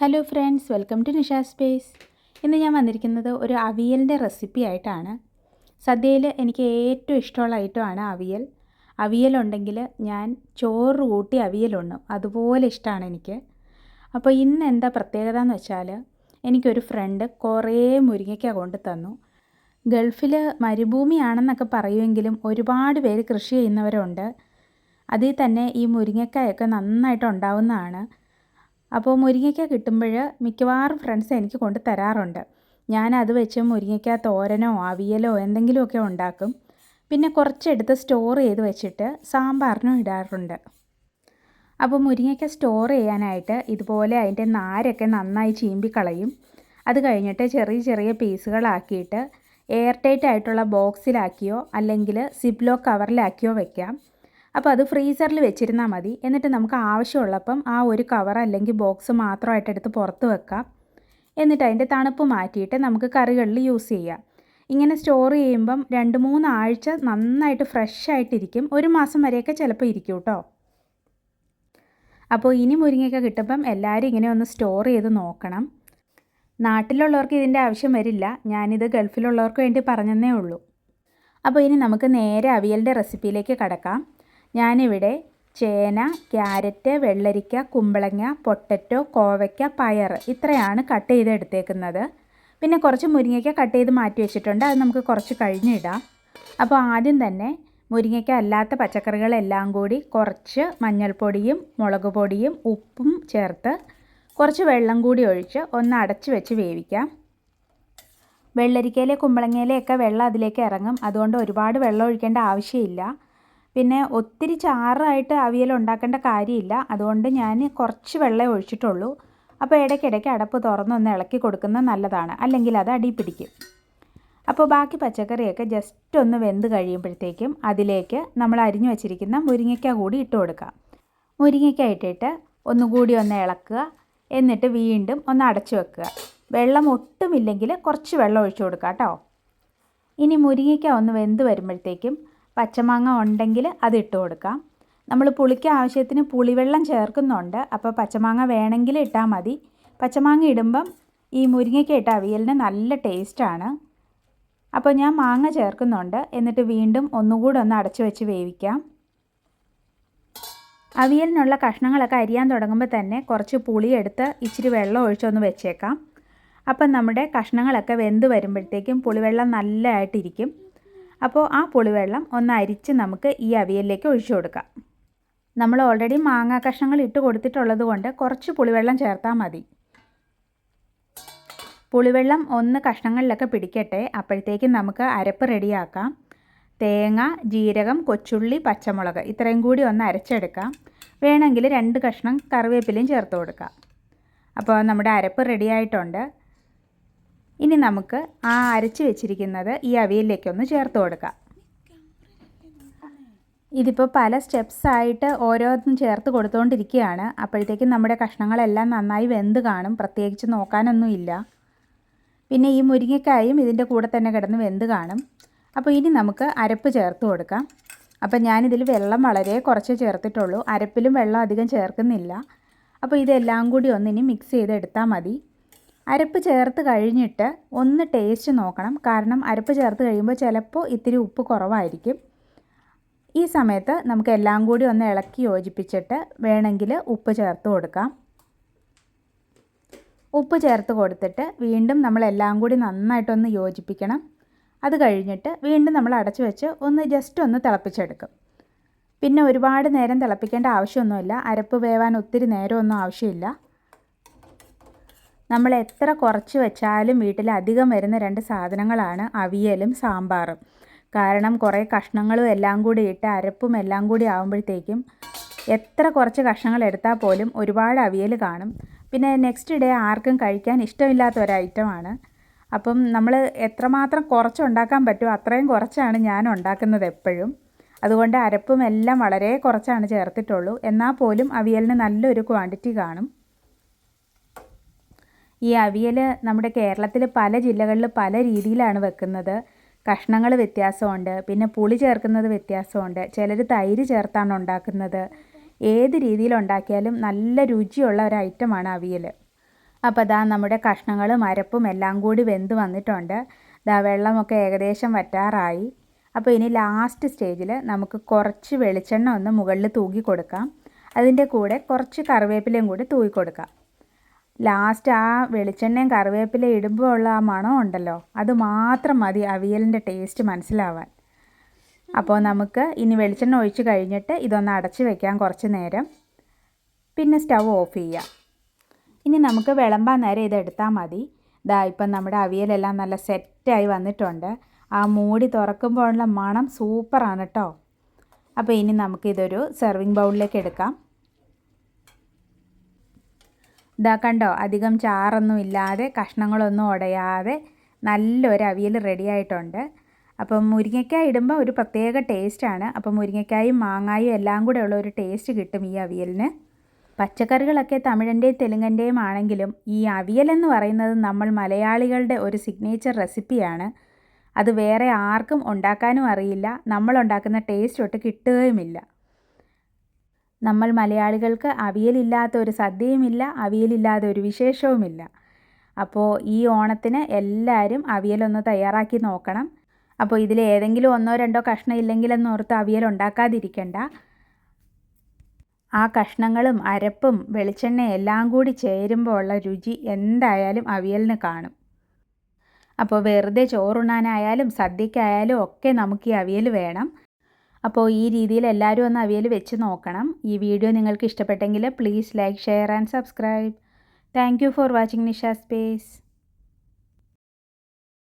Hello friends welcome to Nisha space ഇന്ന് ഞാൻ വന്നിരിക്കുന്നത് ഒരു അവിയലിന്റെ റെസിപ്പി ആയിട്ടാണ്. സദ്യയിൽ എനിക്ക് ഏറ്റവും ഇഷ്ടമുള്ള ഐറ്റമാണ് അവിയൽ. അവിയലുണ്ടെങ്കിൽ ഞാൻ ചോറ് കൂട്ടി അവിയലുണ്ണും അതുപോലെ ഇഷ്ടമാണ് എനിക്ക്. അപ്പോൾ ഇന്ന് എന്താ പ്രത്യേകത എന്ന് വെച്ചാൽ എനിക്കൊരു ഫ്രണ്ട് കുറേ മുരിങ്ങയ്ക്ക കൊണ്ട് തന്നു. ഗൾഫിൽ മരുഭൂമിയാണെന്നൊക്കെ പറയുമെങ്കിലും ഒരുപാട് പേര് കൃഷി ചെയ്യുന്നവരുണ്ട്. അതിൽ തന്നെ ഈ മുരിങ്ങക്കായൊക്കെ നന്നായിട്ട് ഉണ്ടാവുന്നതാണ്. അപ്പോൾ മുരിങ്ങയ്ക്ക കിട്ടുമ്പോൾ മിക്കവാറും ഫ്രണ്ട്സ് എനിക്ക് കൊണ്ട് തരാറുണ്ട്. ഞാൻ അത് വെച്ച് മുരിങ്ങയ്ക്ക തോരനോ അവിയലോ എന്തെങ്കിലുമൊക്കെ ഉണ്ടാക്കും. പിന്നെ കുറച്ചെടുത്ത് സ്റ്റോർ ചെയ്ത് വെച്ചിട്ട് സാമ്പാറിനും ഇടാറുണ്ട്. അപ്പോൾ മുരിങ്ങയ്ക്ക സ്റ്റോർ ചെയ്യാനായിട്ട് ഇതുപോലെ അതിന്റെ നാരൊക്കെ നന്നായി ചീമ്പിക്കളയും അത് കഴിഞ്ഞിട്ട് ചെറിയ ചെറിയ പീസുകളാക്കിയിട്ട് എയർ ടൈറ്റ് ആയിട്ടുള്ള ബോക്സിലാക്കിയോ അല്ലെങ്കിൽ സിപ്ലോ കവറിലാക്കിയോ വെക്കാം. അപ്പോൾ അത് ഫ്രീസറിൽ വെച്ചിരുന്നാൽ മതി. എന്നിട്ട് നമുക്ക് ആവശ്യമുള്ളപ്പം ആ ഒരു കവർ അല്ലെങ്കിൽ ബോക്സ് മാത്രമായിട്ട് എടുത്ത് പുറത്ത് വെക്കാം. എന്നിട്ട് അതിന്റെ തണുപ്പ് മാറ്റിയിട്ട് നമുക്ക് കറികളിൽ യൂസ് ചെയ്യാം. ഇങ്ങനെ സ്റ്റോർ ചെയ്യുമ്പം രണ്ട് മൂന്ന് ആഴ്ച നന്നായിട്ട് ഫ്രഷ് ആയിട്ടിരിക്കും. ഒരു മാസം വരെയൊക്കെ ചിലപ്പോൾ ഇരിക്കും കേട്ടോ അപ്പോൾ ഇനി മുരിങ്ങയൊക്കെ കിട്ടുമ്പം എല്ലാവരും ഇങ്ങനെ ഒന്ന് സ്റ്റോർ ചെയ്ത് നോക്കണം. നാട്ടിലുള്ളവർക്ക് ഇതിന്റെ ആവശ്യം വരില്ല. ഞാനിത് ഗൾഫിലുള്ളവർക്ക് വേണ്ടി പറഞ്ഞതേ ഉള്ളൂ. അപ്പോൾ ഇനി നമുക്ക് നേരെ അവിയലിന്റെ റെസിപ്പിയിലേക്ക് കടക്കാം. ഞാനിവിടെ ചേന ക്യാരറ്റ് വെള്ളരിക്ക കുമ്പളങ്ങ പൊട്ടറ്റോ കോവയ്ക്ക പയർ ഇത്രയാണ് കട്ട് ചെയ്ത് എടുത്തേക്കുന്നത് പിന്നെ കുറച്ച് മുരിങ്ങയ്ക്ക കട്ട് ചെയ്ത് മാറ്റി വെച്ചിട്ടുണ്ട്. അത് നമുക്ക് കുറച്ച് കഴിഞ്ഞിടാം അപ്പോൾ ആദ്യം തന്നെ മുരിങ്ങയ്ക്ക അല്ലാത്ത പച്ചക്കറികളെല്ലാം കൂടി കുറച്ച് മഞ്ഞൾപ്പൊടിയും മുളക് പൊടിയും ഉപ്പും ചേർത്ത് കുറച്ച് വെള്ളം കൂടി ഒഴിച്ച് ഒന്ന് അടച്ച് വെച്ച് വേവിക്കാം. വെള്ളരിക്കയിലെ കുമ്പളങ്ങയിലെയൊക്കെ വെള്ളം അതിലേക്ക് ഇറങ്ങും. അതുകൊണ്ട് ഒരുപാട് വെള്ളം ഒഴിക്കേണ്ട ആവശ്യമില്ല. പിന്നെ ഒത്തിരി ചാറായിട്ട് അവിയൽ ഉണ്ടാക്കേണ്ട കാര്യമില്ല. അതുകൊണ്ട് ഞാൻ കുറച്ച് വെള്ളം ഒഴിച്ചിട്ടുള്ളൂ. അപ്പോൾ ഇടയ്ക്കിടയ്ക്ക് അടപ്പ് തുറന്നൊന്ന് ഇളക്കി കൊടുക്കുന്നത് നല്ലതാണ്. അല്ലെങ്കിൽ അത് അടി പിടിക്കും. അപ്പോൾ ബാക്കി പച്ചക്കറിയൊക്കെ ജസ്റ്റ് ഒന്ന് വെന്ത് കഴിയുമ്പോഴത്തേക്കും അതിലേക്ക് നമ്മൾ അരിഞ്ഞു വച്ചിരിക്കുന്ന മുരിങ്ങയ്ക്ക കൂടി ഇട്ട് കൊടുക്കാം മുരിങ്ങയ്ക്ക ഇട്ടിട്ട് ഒന്നുകൂടി ഒന്ന് ഇളക്കുക. എന്നിട്ട് വീണ്ടും ഒന്ന് അടച്ചു വെക്കുക. വെള്ളം ഒട്ടുമില്ലെങ്കിൽ കുറച്ച് വെള്ളം ഒഴിച്ചു കൊടുക്കുക കേട്ടോ. ഇനി മുരിങ്ങയ്ക്ക ഒന്ന് വെന്ത് വരുമ്പോഴത്തേക്കും പച്ചമാങ്ങ ഉണ്ടെങ്കിൽ അത് ഇട്ട് കൊടുക്കാം. നമ്മൾ പുളിക്ക് ആവശ്യത്തിന് പുളിവെള്ളം ചേർക്കുന്നുണ്ട്. അപ്പോൾ പച്ചമാങ്ങ വേണമെങ്കിൽ ഇട്ടാൽ മതി. പച്ചമാങ്ങ ഇടുമ്പം ഈ മുരിങ്ങയ്ക്ക ഇട്ട അവിയലിന് നല്ല ടേസ്റ്റാണ് അപ്പോൾ ഞാൻ മാങ്ങ ചേർക്കുന്നുണ്ട്. എന്നിട്ട് വീണ്ടും ഒന്നുകൂടെ ഒന്ന് അടച്ചു വെച്ച് വേവിക്കാം. അവിയലിനുള്ള കഷ്ണങ്ങളൊക്കെ അരിയാൻ തുടങ്ങുമ്പോൾ തന്നെ കുറച്ച് പുളിയെടുത്ത് ഇച്ചിരി വെള്ളം ഒഴിച്ചൊന്ന് വെച്ചേക്കാം. അപ്പം നമ്മുടെ കഷ്ണങ്ങളൊക്കെ വെന്ത് വരുമ്പോഴത്തേക്കും പുളിവെള്ളം നല്ലതായിട്ടിരിക്കും. അപ്പോൾ ആ പുളിവെള്ളം ഒന്ന് അരിച്ച് നമുക്ക് ഈ അവിയലിലേക്ക് ഒഴിച്ചു കൊടുക്കാം. നമ്മൾ ഓൾറെഡി മാങ്ങാ കഷ്ണങ്ങൾ ഇട്ട് കൊടുത്തിട്ടുള്ളത് കൊണ്ട് കുറച്ച് പുളിവെള്ളം ചേർത്താൽ മതി. പുളിവെള്ളം ഒന്ന് കഷ്ണങ്ങളിലൊക്കെ പിടിക്കട്ടെ. അപ്പോഴത്തേക്കും നമുക്ക് അരപ്പ് റെഡിയാക്കാം. തേങ്ങ ജീരകം കൊച്ചുള്ളി പച്ചമുളക് ഇത്രയും കൂടി ഒന്ന് അരച്ചെടുക്കാം. വേണമെങ്കിൽ രണ്ട് കഷ്ണം കറിവേപ്പിലയും ചേർത്ത് കൊടുക്കാം. അപ്പോൾ നമ്മുടെ അരപ്പ് റെഡി ആയിട്ടുണ്ട് ഇനി നമുക്ക് ആ അരച്ച് വെച്ചിരിക്കുന്നത് ഈ അവിയലിലേക്കൊന്ന് ചേർത്ത് കൊടുക്കാം. ഇതിപ്പോൾ പല സ്റ്റെപ്സ് ആയിട്ട് ഓരോന്നും ചേർത്ത് കൊടുത്തുകൊണ്ടിരിക്കുകയാണ് അപ്പോഴത്തേക്കും നമ്മുടെ കഷ്ണങ്ങളെല്ലാം നന്നായി വെന്ത് കാണും. പ്രത്യേകിച്ച് നോക്കാനൊന്നുമില്ല പിന്നെ ഈ മുരിങ്ങക്കായും ഇതിന്റെ കൂടെ തന്നെ കിടന്ന് വെന്ത് കാണും. അപ്പോൾ ഇനി നമുക്ക് അരപ്പ് ചേർത്ത് കൊടുക്കാം. അപ്പോൾ ഞാനിതിൽ വെള്ളം വളരെ കുറച്ച് ചേർത്തിട്ടുള്ളൂ. അരപ്പിലും വെള്ളം അധികം ചേർക്കുന്നില്ല. അപ്പോൾ ഇതെല്ലാം കൂടി ഒന്നിനി മിക്സ് ചെയ്തെടുത്താൽ മതി. അരപ്പ് ചേർത്ത് കഴിഞ്ഞിട്ട് ഒന്ന് ടേസ്റ്റ് നോക്കണം. കാരണം അരപ്പ് ചേർത്ത് കഴിയുമ്പോൾ ചിലപ്പോൾ ഇത്തിരി ഉപ്പ് കുറവായിരിക്കും. ഈ സമയത്ത് നമുക്ക് എല്ലാം കൂടി ഒന്ന് ഇളക്കി യോജിപ്പിച്ചിട്ട് വേണമെങ്കിൽ ഉപ്പ് ചേർത്ത് കൊടുക്കാം. ഉപ്പ് ചേർത്ത് കൊടുത്തിട്ട് വീണ്ടും നമ്മൾ എല്ലാം കൂടി നന്നായിട്ടൊന്ന് യോജിപ്പിക്കണം. അത് കഴിഞ്ഞിട്ട് വീണ്ടും നമ്മൾ അടച്ചു വെച്ച് ഒന്ന് ജസ്റ്റ് ഒന്ന് തിളപ്പിച്ചെടുക്കും. പിന്നെ ഒരുപാട് നേരം തിളപ്പിക്കേണ്ട ആവശ്യമൊന്നുമില്ല. അരപ്പ് വേവാൻ ഒത്തിരി നേരമൊന്നും ആവശ്യമില്ല. നമ്മൾ എത്ര കുറച്ച് വെച്ചാലും വീട്ടിൽ അധികം വരുന്ന രണ്ട് സാധനങ്ങളാണ് അവിയലും സാമ്പാറും. കാരണം കുറേ കഷ്ണങ്ങളും എല്ലാം കൂടി ഇട്ട് അരപ്പും എല്ലാം കൂടി ആകുമ്പോഴത്തേക്കും എത്ര കുറച്ച് കഷ്ണങ്ങൾ എടുത്താൽ പോലും ഒരുപാട് അവിയൽ കാണും. പിന്നെ നെക്സ്റ്റ് ഡേ ആർക്കും കഴിക്കാൻ ഇഷ്ടമില്ലാത്ത ഒരു ഐറ്റമാണ് അപ്പം നമ്മൾ എത്രമാത്രം കുറച്ചുണ്ടാക്കാൻ പറ്റുമോ അത്രയും കുറച്ചാണ് ഞാൻ ഉണ്ടാക്കുന്നത് എപ്പോഴും. അതുകൊണ്ട് അരപ്പും എല്ലാം വളരെ കുറച്ചാണ് ചേർത്തിട്ടുള്ളൂ. എന്നാൽ പോലും അവിയലിന് നല്ലൊരു ക്വാണ്ടിറ്റി കാണും. ഈ അവിയൽ നമ്മുടെ കേരളത്തിൽ പല ജില്ലകളിൽ പല രീതിയിലാണ് വെക്കുന്നത്. കഷ്ണങ്ങൾ വ്യത്യാസമുണ്ട്. പിന്നെ പുളി ചേർക്കുന്നത് വ്യത്യാസമുണ്ട്. ചിലർ തൈര് ചേർത്താണ് ഉണ്ടാക്കുന്നത്. ഏത് രീതിയിൽ ഉണ്ടാക്കിയാലും നല്ല രുചിയുള്ള ഒരു ഐറ്റമാണ് അവിയൽ. അപ്പോൾ അതാ നമ്മുടെ കഷ്ണങ്ങളും അരപ്പും എല്ലാം കൂടി വെന്ത് വന്നിട്ടുണ്ട്. ദാ വെള്ളമൊക്കെ ഏകദേശം വറ്റാറായി. അപ്പോൾ ഇനി ലാസ്റ്റ് സ്റ്റേജിൽ നമുക്ക് കുറച്ച് വെളിച്ചെണ്ണ ഒന്ന് മുകളിൽ തൂക്കി കൊടുക്കാം. അതിന്റെ കൂടെ കുറച്ച് കറിവേപ്പിലയും കൂടി തൂക്കി കൊടുക്കാം. ലാസ്റ്റ് ആ വെളിച്ചെണ്ണയും കറിവേപ്പില ഇടുമ്പോൾ ഉള്ള ആ മണം ഉണ്ടല്ലോ അത് മാത്രം മതി അവിയലിന്റെ ടേസ്റ്റ് മനസ്സിലാവാൻ. അപ്പോൾ നമുക്ക് ഇനി വെളിച്ചെണ്ണ ഒഴിച്ച് കഴിഞ്ഞിട്ട് ഇതൊന്ന് അടച്ച് വെക്കാം കുറച്ച് നേരം. പിന്നെ സ്റ്റൗ ഓഫ് ചെയ്യാം. ഇനി നമുക്ക് വിളമ്പാൻ നേരം ഇത് എടുത്താൽ മതി. ഇതാ ഇപ്പം നമ്മുടെ അവിയലെല്ലാം നല്ല സെറ്റായി വന്നിട്ടുണ്ട്. ആ മൂടി തുറക്കുമ്പോഴുള്ള മണം സൂപ്പറാണ് കേട്ടോ. അപ്പോൾ ഇനി നമുക്കിതൊരു സെർവിങ് ബൗളിലേക്ക് എടുക്കാം. ഇതാ കണ്ടോ അധികം ചാറൊന്നും ഇല്ലാതെ കഷ്ണങ്ങളൊന്നും ഉടയാതെ നല്ലൊരു അവിയൽ റെഡിയായിട്ടുണ്ട് അപ്പം മുരിങ്ങയ്ക്കായ ഇടുമ്പോൾ ഒരു പ്രത്യേക ടേസ്റ്റാണ് അപ്പം മുരിങ്ങയ്ക്കായും മാങ്ങായും എല്ലാം കൂടെ ഉള്ള ഒരു ടേസ്റ്റ് കിട്ടും ഈ അവിയലിന്. പച്ചക്കറികളൊക്കെ തമിഴന്റെയും തെലുങ്കന്റെയും ആണെങ്കിലും ഈ അവിയലെന്ന് പറയുന്നത് നമ്മൾ മലയാളികളുടെ ഒരു സിഗ്നേച്ചർ റെസിപ്പിയാണ് അത് വേറെ ആർക്കും ഉണ്ടാക്കാനും അറിയില്ല. നമ്മൾ ഉണ്ടാക്കുന്ന ടേസ്റ്റ് ഒട്ട് കിട്ടുകയുമില്ല. നമ്മൾ മലയാളികൾക്ക് അവിയലില്ലാത്ത ഒരു സദ്യയുമില്ല അവിയലില്ലാത്ത ഒരു വിശേഷവുമില്ല. അപ്പോൾ ഈ ഓണത്തിന് എല്ലാവരും അവിയലൊന്ന് തയ്യാറാക്കി നോക്കണം. അപ്പോൾ ഇതിൽ ഏതെങ്കിലും ഒന്നോ രണ്ടോ കഷ്ണം ഇല്ലെങ്കിലെന്ന് ഓർത്ത് അവിയൽ ഉണ്ടാക്കാതിരിക്കണ്ട. ആ കഷ്ണങ്ങളും അരപ്പും വെളിച്ചെണ്ണ എല്ലാം കൂടി ചേരുമ്പോൾ ഉള്ള രുചി എന്തായാലും അവിയലിന് കാണും. അപ്പോൾ വെറുതെ ചോറുണ്ണാനായാലും സദ്യക്കായാലും ഒക്കെ നമുക്ക് ഈ അവിയൽ വേണം. അപ്പോൾ ഈ രീതിയിൽ എല്ലാവരും ഒന്ന് അവിയൽ വെച്ച് നോക്കണം. ഈ വീഡിയോ നിങ്ങൾക്ക് ഇഷ്ടപ്പെട്ടെങ്കിൽ please like share and subscribe thank for watching Nisha space